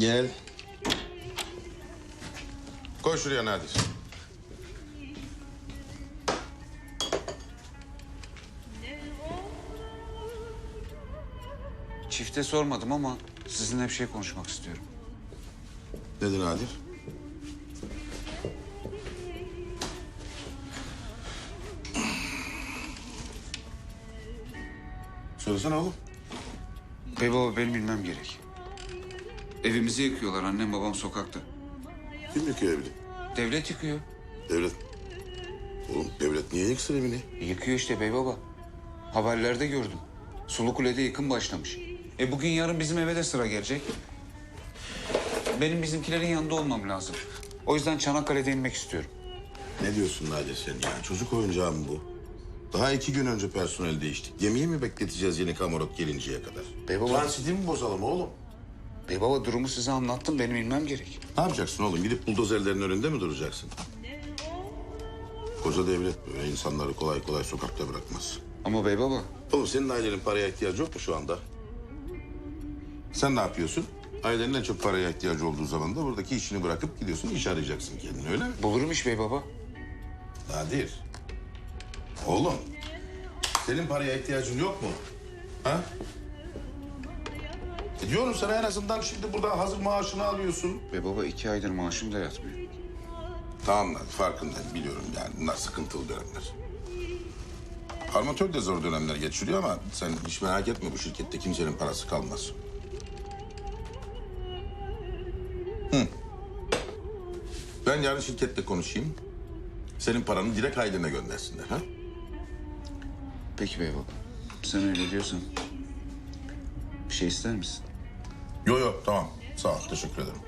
Gel. Koy şuraya Nadir. Çifte sormadım ama sizinle bir şey konuşmak istiyorum. Nedir Nadir? Söylesene oğlum. Bey baba benim bilmem gerek. Evimizi yıkıyorlar annem babam sokakta. Kim yıkıyor evini? Devlet yıkıyor. Devlet. Oğlum devlet niye yıksın evini? Yıkıyor işte bey baba. Haberlerde gördüm. Sulu Kule'de yıkım başlamış. E bugün yarın bizim eve de sıra gelecek. Benim bizimkilerin yanında olmam lazım. O yüzden Çanakkale'de inmek istiyorum. Ne diyorsun Nadir sen ya? Çocuk oyuncağı mı bu? Daha iki gün önce personel değiştik. Gemiyi mi bekleteceğiz yeni kamarot gelinceye kadar? Bey baba- Transiti mi bozalım oğlum? Bey baba durumu size anlattım. Benim bilmem gerek. Ne yapacaksın oğlum? Gidip buldozerlerin önünde mi duracaksın? Koca devlet böyle insanları kolay kolay sokakta bırakmaz. Ama bey baba Oğlum senin ailenin paraya ihtiyacı yok mu şu anda? Sen ne yapıyorsun? Ailenin en çok paraya ihtiyacı olduğu zaman da buradaki işini bırakıp gidiyorsun iş arayacaksın kendine öyle mi? bulurum iş bey baba. Nadir. Oğlum. Senin paraya ihtiyacın yok mu? Ha? E diyorum sana en azından şimdi burada hazır maaşını alıyorsun. Bey baba iki aydır maaşım da yatmıyor. Tamam lan farkındayım biliyorum yani bunlar sıkıntılı dönemler. Armatör de zor dönemler geçiriyor ama sen hiç merak etme bu şirkette kimsenin parası kalmaz. Hı. Ben yarın şirkette konuşayım. Senin paranı direkt ailene göndersinler ha? Peki bey baba. Sen öyle diyorsan. Bir şey ister misin? Yok yok tamam. Sağ ol. Teşekkür ederim.